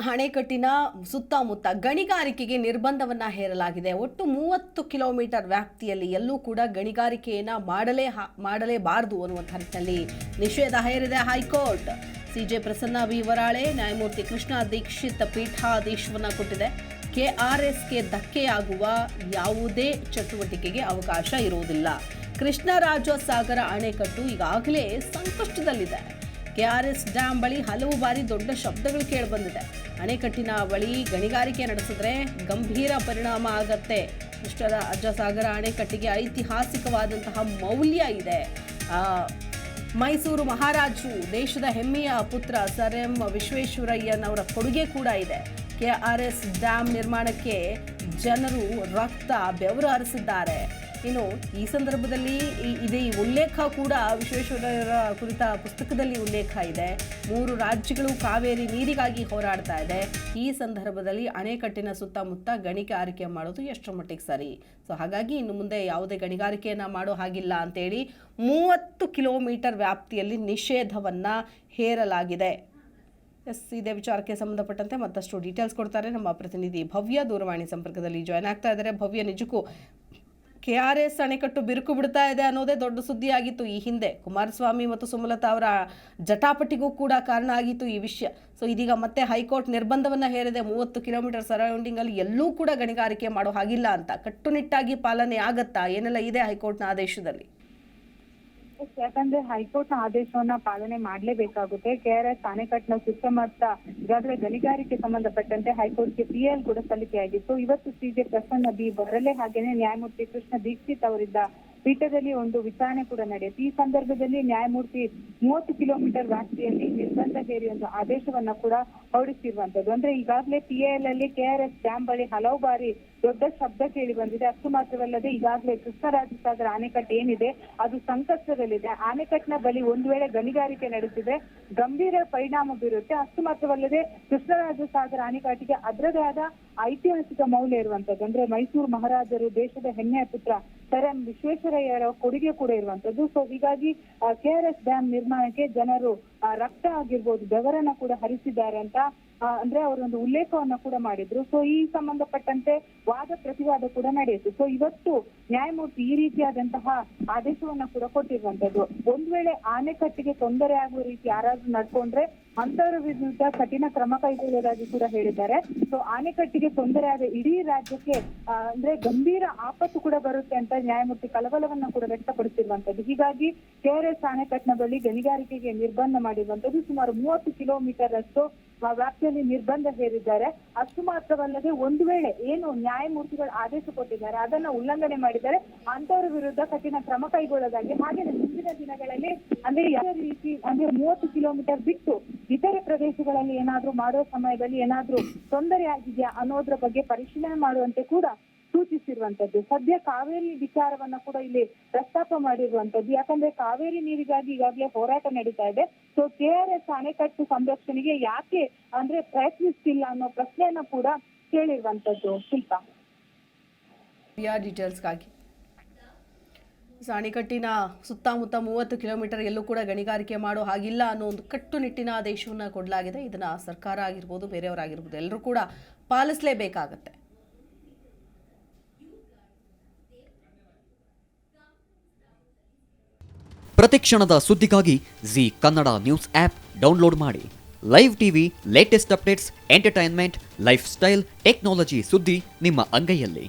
ಅಣೆಕಟ್ಟಿನ ಸುತ್ತಮುತ್ತ ಗಣಿಗಾರಿಕೆಗೆ ನಿರ್ಬಂಧವನ್ನು ಹೇರಲಾಗಿದೆ. ಒಟ್ಟು ಮೂವತ್ತು ಕಿಲೋಮೀಟರ್ ವ್ಯಾಪ್ತಿಯಲ್ಲಿ ಎಲ್ಲೂ ಕೂಡ ಗಣಿಗಾರಿಕೆಯನ್ನ ಮಾಡಲೇ ಮಾಡಲೇಬಾರದು ಅನ್ನುವಂಥ ನಿಟ್ಟಿನಲ್ಲಿ ನಿಷೇಧ ಹೇರಿದೆ high court. CJ Prasanna V Varale, ನ್ಯಾಯಮೂರ್ತಿ ಕೃಷ್ಣ ದೀಕ್ಷಿತ್ ಪೀಠಾದೇಶವನ್ನ ಕೊಟ್ಟಿದೆ. ಕೆಆರ್ಎಸ್ಗೆ ಧಕ್ಕೆಯಾಗುವ ಯಾವುದೇ ಚಟುವಟಿಕೆಗೆ ಅವಕಾಶ ಇರುವುದಿಲ್ಲ. ಕೃಷ್ಣರಾಜ ಸಾಗರ ಅಣೆಕಟ್ಟು ಈಗಾಗಲೇ ಸಂಕಷ್ಟದಲ್ಲಿದೆ. ಕೆಆರ್ಎಸ್ ಡ್ಯಾಂ ಬಳಿ ಹಲವು ಬಾರಿ ದೊಡ್ಡ ಶಬ್ದಗಳು ಕೇಳಿಬಂದಿದೆ ಅಣೆಕಟ್ಟಿನ ಬಳಿ ಗಣಿಗಾರಿಕೆ ನಡೆಸಿದ್ರೆ ಗಂಭೀರ ಪರಿಣಾಮ ಆಗತ್ತೆ. ಅಜ್ಜ ಅಜ್ಜಸಾಗರ ಅಣೆಕಟ್ಟಿಗೆ ಐತಿಹಾಸಿಕವಾದಂತಹ ಮೌಲ್ಯ ಇದೆ. ಮೈಸೂರು ಮಹಾರಾಜು, ದೇಶದ ಹೆಮ್ಮೆಯ ಪುತ್ರ ಸರ್ ಎಂ ವಿಶ್ವೇಶ್ವರಯ್ಯನವರ ಕೊಡುಗೆ ಕೂಡ ಇದೆ. ಕೆಆರ್ಎಸ್ ಡ್ಯಾಮ್ ನಿರ್ಮಾಣಕ್ಕೆ ಜನರು ರಕ್ತ ಬೆವರು ಹರಿಸಿದ್ದಾರೆ ಇನ್ನು ಈ ಸಂದರ್ಭದಲ್ಲಿ ಇದೇ ಉಲ್ಲೇಖ ಕೂಡ ವಿಶ್ವೇಶ್ವರಯ್ಯರ ಕುರಿತ ಪುಸ್ತಕದಲ್ಲಿ ಉಲ್ಲೇಖ ಇದೆ. ಮೂರು ರಾಜ್ಯಗಳು ಕಾವೇರಿ ನೀರಿಗಾಗಿ ಹೋರಾಡ್ತಾ ಇದೆ. ಈ ಸಂದರ್ಭದಲ್ಲಿ ಅಣೆಕಟ್ಟಿನ ಸುತ್ತಮುತ್ತ ಗಣಿಗಾರಿಕೆ ಮಾಡೋದು ಎಷ್ಟರ ಮಟ್ಟಿಗೆ ಸರಿ? ಸೊ, ಹಾಗಾಗಿ ಇನ್ನು ಮುಂದೆ ಯಾವುದೇ ಗಣಿಗಾರಿಕೆಯನ್ನು ಮಾಡೋ ಹಾಗಿಲ್ಲ ಅಂತೇಳಿ ಮೂವತ್ತು ಕಿಲೋಮೀಟರ್ ವ್ಯಾಪ್ತಿಯಲ್ಲಿ ನಿಷೇಧವನ್ನು ಹೇರಲಾಗಿದೆ. ಎಸ್, ಇದೇ ವಿಚಾರಕ್ಕೆ ಸಂಬಂಧಪಟ್ಟಂತೆ ಮತ್ತಷ್ಟು ಡೀಟೇಲ್ಸ್ ಕೊಡ್ತಾರೆ ನಮ್ಮ ಪ್ರತಿನಿಧಿ ಭವ್ಯ ದೂರವಾಣಿ ಸಂಪರ್ಕದಲ್ಲಿ ಜಾಯ್ನ್ ಆಗ್ತಾ ಇದ್ದಾರೆ. ಭವ್ಯ, ನಿಜಕ್ಕೂ ಕೆ ಆರ್ ಎಸ್ ಅಣೆಕಟ್ಟು ಬಿರುಕು ಬಿಡ್ತಾ ಇದೆ ಅನ್ನೋದೇ ದೊಡ್ಡ ಸುದ್ದಿ ಆಗಿತ್ತು ಈ ಹಿಂದೆ. ಕುಮಾರಸ್ವಾಮಿ ಮತ್ತು ಸುಮಲತಾ ಅವರ ಜಟಾಪಟಿಗೂ ಕೂಡ ಕಾರಣ ಆಗಿತ್ತು ಈ ವಿಷಯ. ಸೊ, ಇದೀಗ ಮತ್ತೆ ಹೈಕೋರ್ಟ್ ನಿರ್ಬಂಧವನ್ನ ಹೇರಿದೆ. ಮೂವತ್ತು ಕಿಲೋಮೀಟರ್ ಸರೌಂಡಿಂಗ್ ಅಲ್ಲಿ ಎಲ್ಲೂ ಕೂಡ ಗಣಿಗಾರಿಕೆ ಮಾಡೋ ಹಾಗಿಲ್ಲ ಅಂತ. ಕಟ್ಟುನಿಟ್ಟಾಗಿ ಪಾಲನೆ ಆಗತ್ತಾ? ಏನೆಲ್ಲ ಇದೆ ಹೈಕೋರ್ಟ್ನ ಆದೇಶದಲ್ಲಿ? ಎಸ್, ಯಾಕಂದ್ರೆ ಹೈಕೋರ್ಟ್ನ ಆದೇಶವನ್ನ ಪಾಲನೆ ಮಾಡ್ಲೇಬೇಕಾಗುತ್ತೆ. ಕೆಆರ್ಎಸ್ ಅಣೆಕಟ್ಟಿನ ಸುತ್ತಮುತ್ತ ಈಗಾಗಲೇ ಗಣಿಗಾರಿಕೆ ಸಂಬಂಧಪಟ್ಟಂತೆ ಹೈಕೋರ್ಟ್ಗೆ ಪಿಎಲ್ ಕೂಡ ಸಲ್ಲಿಕೆಯಾಗಿತ್ತು. ಇವತ್ತು ಸಿಜೆ ಪ್ರಸನ್ನ ಬಿ ಬರಲೆ ಹಾಗೇನೆ ನ್ಯಾಯಮೂರ್ತಿ ಕೃಷ್ಣ ದೀಕ್ಷಿತ್ ಅವರಿದ್ದ ಪೀಠದಲ್ಲಿ ಒಂದು ವಿಚಾರಣೆ ಕೂಡ ನಡೆಯುತ್ತೆ ಈ ಸಂದರ್ಭದಲ್ಲಿ ನ್ಯಾಯಮೂರ್ತಿ ಮೂವತ್ತು ಕಿಲೋಮೀಟರ್ ವ್ಯಾಪ್ತಿಯಲ್ಲಿ ನಿರ್ಬಂಧ ಹೇರಿ ಒಂದು ಆದೇಶವನ್ನ ಕೂಡ ಹೊರಡಿಸಿರುವಂತದ್ದು ಅಂದ್ರೆ ಈಗಾಗಲೇ ಪಿಎಲ್ ಅಲ್ಲಿ ಕೆಆರ್ಎಸ್ ಡ್ಯಾಂ ಬಳಿ ಹಲವು ಬಾರಿ ದೊಡ್ಡ ಶಬ್ದ ಕೇಳಿ ಬಂದಿದೆ. ಅಷ್ಟು ಮಾತ್ರವಲ್ಲದೆ ಈಗಾಗಲೇ ಕೃಷ್ಣರಾಜಸಾಗರ ಅಣೆಕಟ್ಟು ಏನಿದೆ, ಅದು ಸಂಕಷ್ಟದಲ್ಲಿದೆ. ಅಣೆಕಟ್ಟಿನ ಬಳಿ ಒಂದು ವೇಳೆ ಗಣಿಗಾರಿಕೆ ನಡೆಸಿದೆ ಗಂಭೀರ ಪರಿಣಾಮ ಬೀರುತ್ತೆ. ಅಷ್ಟು ಮಾತ್ರವಲ್ಲದೆ ಕೃಷ್ಣರಾಜಸಾಗರ ಅಣೆಕಟ್ಟಿಗೆ ಅದರದೇ ಆದ ಐತಿಹಾಸಿಕ ಮೌಲ್ಯ ಇರುವಂತದ್ದು ಅಂದ್ರೆ ಮೈಸೂರು ಮಹಾರಾಜರು ದೇಶದ ಹೆಮ್ಮೆಯ ಪುತ್ರ ಸರ್ ಎಂ ವಿಶ್ವೇಶ್ವರಯ್ಯರ ಕೊಡುಗೆ ಕೂಡ ಇರುವಂತದ್ದು ಸೊ ಹೀಗಾಗಿ ಕೆ ಆರ್ ಎಸ್ ಡ್ಯಾಮ್ ನಿರ್ಮಾಣಕ್ಕೆ ಜನರು ರಕ್ತ ಆಗಿರ್ಬೋದು, ಬೆವರನ್ನ ಕೂಡ ಹರಿಸಿದ್ದಾರೆ ಅಂತ ಅಂದ್ರೆ ಅವರೊಂದು ಉಲ್ಲೇಖವನ್ನ ಕೂಡ ಮಾಡಿದ್ರು. ಸೊ ಈ ಸಂಬಂಧಪಟ್ಟಂತೆ ವಾದ ಪ್ರತಿವಾದ ಕೂಡ ನಡೆಯಿತು. ಸೊ ಇವತ್ತು ನ್ಯಾಯಮೂರ್ತಿ ಈ ರೀತಿಯಾದಂತಹ ಆದೇಶವನ್ನ ಕೂಡ ಕೊಟ್ಟಿರುವಂತದ್ದು ಒಂದ್ ವೇಳೆ ಆನೆಕಟ್ಟಿಗೆ ತೊಂದರೆ ಆಗುವ ರೀತಿ ಯಾರಾದ್ರೂ ನಡ್ಕೊಂಡ್ರೆ ಅಂತವರ ವಿರುದ್ಧ ಕಠಿಣ ಕ್ರಮ ಕೈಗೊಳ್ಳುವುದಾಗಿ ಕೂಡ ಹೇಳಿದ್ದಾರೆ. ಸೊ ಆಣೆಕಟ್ಟಿಗೆ ತೊಂದರೆ ಆದ ಇಡೀ ರಾಜ್ಯಕ್ಕೆ ಅಂದ್ರೆ ಗಂಭೀರ ಆಪತ್ತು ಕೂಡ ಬರುತ್ತೆ ಅಂತ ನ್ಯಾಯಮೂರ್ತಿ ಕಳವಳವನ್ನ ಕೂಡ ವ್ಯಕ್ತಪಡಿಸಿರುವಂತದ್ದು ಹೀಗಾಗಿ ಕೆಆರ್ಎಸ್ ಅಣೆಕಟ್ಟಿನ ಬಳಿ ಗಣಿಗಾರಿಕೆಗೆ ನಿರ್ಬಂಧ ಮಾಡಿರುವಂತದ್ದು ಸುಮಾರು ಮೂವತ್ತು ಕಿಲೋಮೀಟರ್ ಅಷ್ಟು ವ್ಯಾಪ್ತಿಯಲ್ಲಿ ನಿರ್ಬಂಧ ಹೇರಿದ್ದಾರೆ. ಅಷ್ಟು ಮಾತ್ರವಲ್ಲದೆ ಒಂದು ವೇಳೆ ಏನು ನ್ಯಾಯಮೂರ್ತಿಗಳು ಆದೇಶ ಕೊಟ್ಟಿದ್ದಾರೆ, ಅದನ್ನ ಉಲ್ಲಂಘನೆ ಮಾಡಿದರೆ ಅಂತವರ ವಿರುದ್ಧ ಕಠಿಣ ಕ್ರಮ ಕೈಗೊಳ್ಳೋದಾಗಿ ಹಾಗೆ ಮುಂದಿನ ದಿನಗಳಲ್ಲಿ, ಅಂದ್ರೆ ಯಾವ ರೀತಿ, ಅಂದ್ರೆ ಮೂವತ್ತು ಕಿಲೋಮೀಟರ್ ಬಿಟ್ಟು ಇತರೆ ಪ್ರದೇಶಗಳಲ್ಲಿ ಏನಾದ್ರೂ ಮಾಡೋ ಸಮಯದಲ್ಲಿ ಏನಾದ್ರೂ ತೊಂದರೆ ಆಗಿದೆಯಾ ಅನ್ನೋದ್ರ ಬಗ್ಗೆ ಪರಿಶೀಲನೆ ಮಾಡುವಂತೆ ಕೂಡ ಸೂಚಿಸಿರುವಂತದ್ದು ಸದ್ಯ ಕಾವೇರಿ ವಿಚಾರವನ್ನ ಕೂಡ ಇಲ್ಲಿ ಪ್ರಸ್ತಾಪ ಮಾಡಿರುವಂತದ್ದು ಯಾಕಂದ್ರೆ ಕಾವೇರಿ ನೀರಿಗಾಗಿ ಈಗಾಗಲೇ ಹೋರಾಟ ನಡೀತಾ ಇದೆ. ಸೊ ಕೆ ಆರ್ ಎಸ್ ಅಣೆಕಟ್ಟು ಸಂರಕ್ಷಣೆಗೆ ಯಾಕೆ ಅಂದ್ರೆ ಪ್ರಯತ್ನಿಸ್ತಿಲ್ಲ ಅನ್ನೋ ಪ್ರಶ್ನೆಯನ್ನ ಕೂಡ ಕೇಳಿರುವಂತದ್ದು ಶಿಲ್ಪ. ಡೀಟೇಲ್ಸ್ಗಾಗಿ ಸೊ ಅಣೆಕಟ್ಟಿನ ಸುತ್ತಮುತ್ತ ಮೂವತ್ತು ಕಿಲೋಮೀಟರ್ ಎಲ್ಲೂ ಕೂಡ ಗಣಿಗಾರಿಕೆ ಮಾಡೋ ಹಾಗಿಲ್ಲ ಅನ್ನೋ ಒಂದು ಕಟ್ಟುನಿಟ್ಟಿನ ಆದೇಶವನ್ನು ಕೊಡಲಾಗಿದೆ. ಇದನ್ನು ಸರ್ಕಾರ ಆಗಿರ್ಬೋದು ಬೇರೆಯವರಾಗಿರ್ಬೋದು ಎಲ್ಲರೂ ಕೂಡ ಪಾಲಿಸಲೇಬೇಕಾಗತ್ತೆ. ಪ್ರತಿಕ್ಷಣದ ಸುದ್ದಿಗಾಗಿ Zee Kannada news app download ಮಾಡಿ. Live TV latest updates entertainment lifestyle technology ಸುದ್ದಿ ನಿಮ್ಮ ಅಂಗೈಯಲ್ಲಿ.